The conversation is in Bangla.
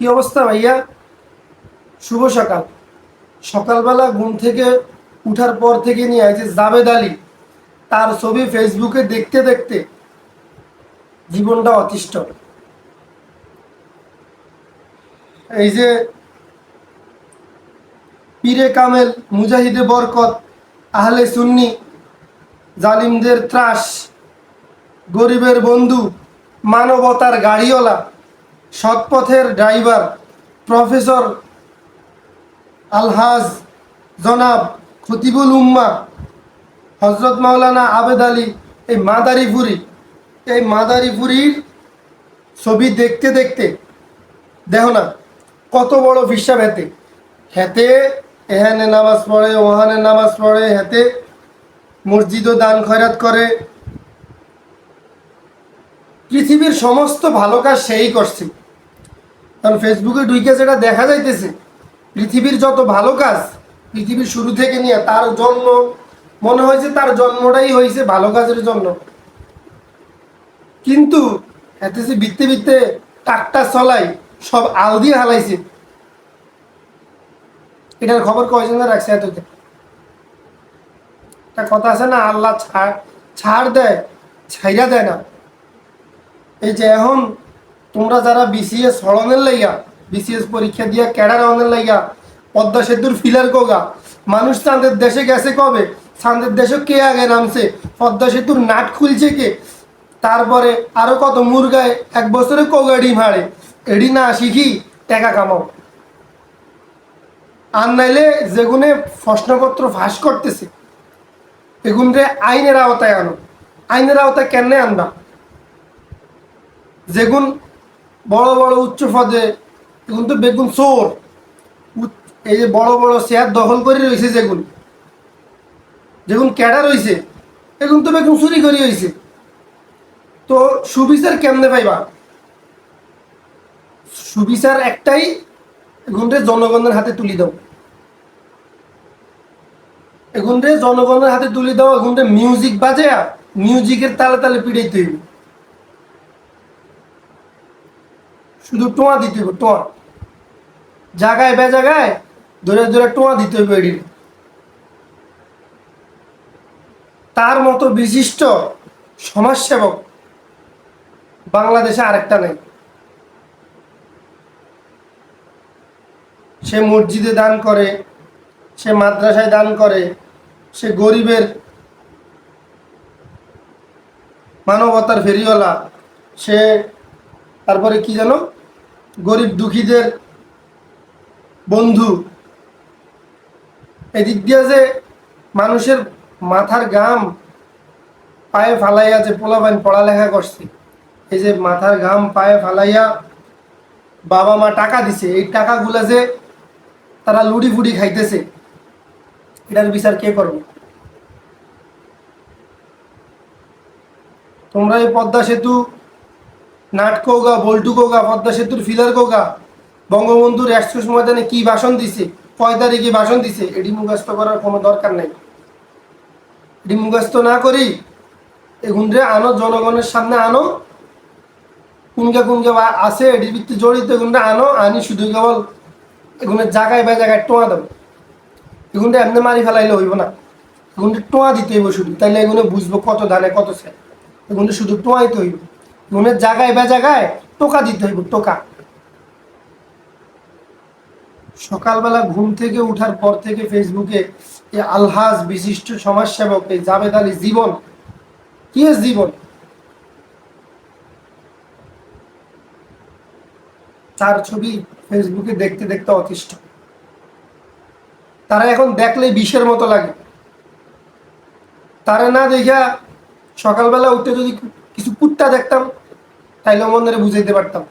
কি অবস্থা ভাইয়া? শুভ সকাল। সকালবেলা ঘুম থেকে উঠার পর থেকে নিয়ে যে জাবেদ আলী। তার ছবি ফেসবুকে দেখতে দেখতে জীবনটা অতিষ্ঠ। এই যে পীরে কামেল, মুজাহিদে বরকত, আহলে সুন্নি, জালিমদের ত্রাস, গরিবের বন্ধু, মানবতার গাড়িওয়ালা সৎপথের ড্রাইভার প্রফেসর আলহাজ জনাব খতিবুল উম্মা হজরত মাওলানা আবেদ আলী, এই মাদারিপুরি, এই মাদারিপুরির ছবি দেখতে দেখতে, দেখো না, কত বড় বিশ্বাস হেতে হেতে এখানে নামাজ পড়ে, ওহানে নামাজ পড়ে হেতে মসজিদও দান খয়রাত করে। পৃথিবীর সমস্ত ভালো কাজ সেই করছে। কারণ ফেসবুকে ঢুকে যেটা দেখা যাইতেছে, পৃথিবীর যত ভালো কাজ পৃথিবীর শুরু থেকে নিয়ে তার জন্ম, মনে হয় যে তার জন্মটাই হয়েছে ভালো কাজের জন্য। কিন্তু এতে যে বিত্তে বিত্তে টাকটা চলাই সব আল দিয়ে হালাইছে। এটার খবর কয়জনে রাখছে এততে একটা কথা আছে না, আল্লাহ ছাড় ছাড় দেয় ছাইরা দেয় না। এই যে এখন তোমরা যারা বিসিএস হরণের লাইগা বিসিএস পরীক্ষা দিয়ে ক্যাডার হরণের লাইগা, পদ্মা সেতুর ফিলার কোগা, মানুষ চাঁদের দেশে গেছে কবে? চাঁদের দেশে কে আগে নামছে? পদ্মা সেতুর নাট খুলছে কে? তারপরে আরও কত মুরগায় এক বছরে কোগা ডিম হাড়ে? এডি না শিখি, টাকা কামাও। আর নাইলে যেগুনে প্রশ্নপত্র ফাঁস করতেছে, এগুনরে আইনের আওতায় আনো। আইনের আওতায় কেন আনবা? যেগুন বড় বড় উচ্চ পদে, এখন তো বেগুন চোর। এই যে বড় বড় শেয়ার দখল করে রয়েছে যেগুন। যেগুন ক্যাডা রয়েছে এগুন তো বেগুন চুরি করে হয়েছে তো সুবিচার কেমনে পাইবা? সুবিচার একটাই এগুনরে জনগণের হাতে তুলি দাও। এগুনরে জনগণের হাতে তুলি দাও এগুনরে মিউজিক বাজে মিউজিকের তালে তালে পিড়াইতে হইবে। শুধু টোয়া দিতে হইব, টোয়া। জায়গায় বে জায়গায় ধরে ধরে টোয়া দিতে হইব এডির তার মতো বিশিষ্ট সমাজসেবক বাংলাদেশে আরেকটা নেই। সে মসজিদে দান করে, সে মাদ্রাসায় দান করে, সে গরিবের মানবতার ফেরিওয়ালা, সে তারপরে কি জানো? গরিব দুঃখীদের বন্ধু। এদিক দিয়ে যে মানুষের মাথার গাম পায়ে ফালাইয়া যে পোলাপাইন পড়ালেখা করছে, এই যে মাথার ঘাম পায়ে ফালাইয়া বাবা মা টাকা দিছে, এই টাকাগুলা যে তারা লুডি ফুডি খাইতেছে, এটার বিচার কে করবে? তোমরা এই পদ্মা সেতু নাট কৌগা, বল্টু কৌগা, পদ্মা সেতুর ফিলার কৌগা, বঙ্গবন্ধুর এক্সপ্রেস ময়দানে কি ভাষণ দিছে, কয় তারিখে ভাষণ দিছে, এটি মুখস্থ করার কোনো দরকার নাই। এটি মুখস্থ না করি এগুনরে আনো, জনগণের সামনে আনো কোনকে কোনকে আছে, এটির ভিত্তি জড়িত এগুনটা আনো, আনি শুধু কেবল এগুনের জায়গায় বা জায়গায় টোয়া দেবো এগুনটা এমনি মারি ফেলাইলে হইব না। এগুনটা টোয়া দিতে হইব শুধু, তাইলে এগুলো বুঝব কত ধানে কত চাই এগুলো শুধু টোয়াইতে হইব। এগুনের জায়গায় বা জায়গায় টোকা দিতে হইব, টোকা। সকালবেলা ঘুম থেকে উঠার পর থেকে ফেসবুকে আলহাজ বিশিষ্ট সমাজসেবক এই জাবেদ আলী জীবন। কি জীবন? তার ছবি ফেসবুকে দেখতে দেখতে অতিষ্ঠ। তারা এখন দেখলে বিষের মতো লাগে। তারা না দেখা সকালবেলা উঠতে যদি কিছু কুত্তা দেখতাম তাইলে মন্দিরে বুঝাইতে পারতাম।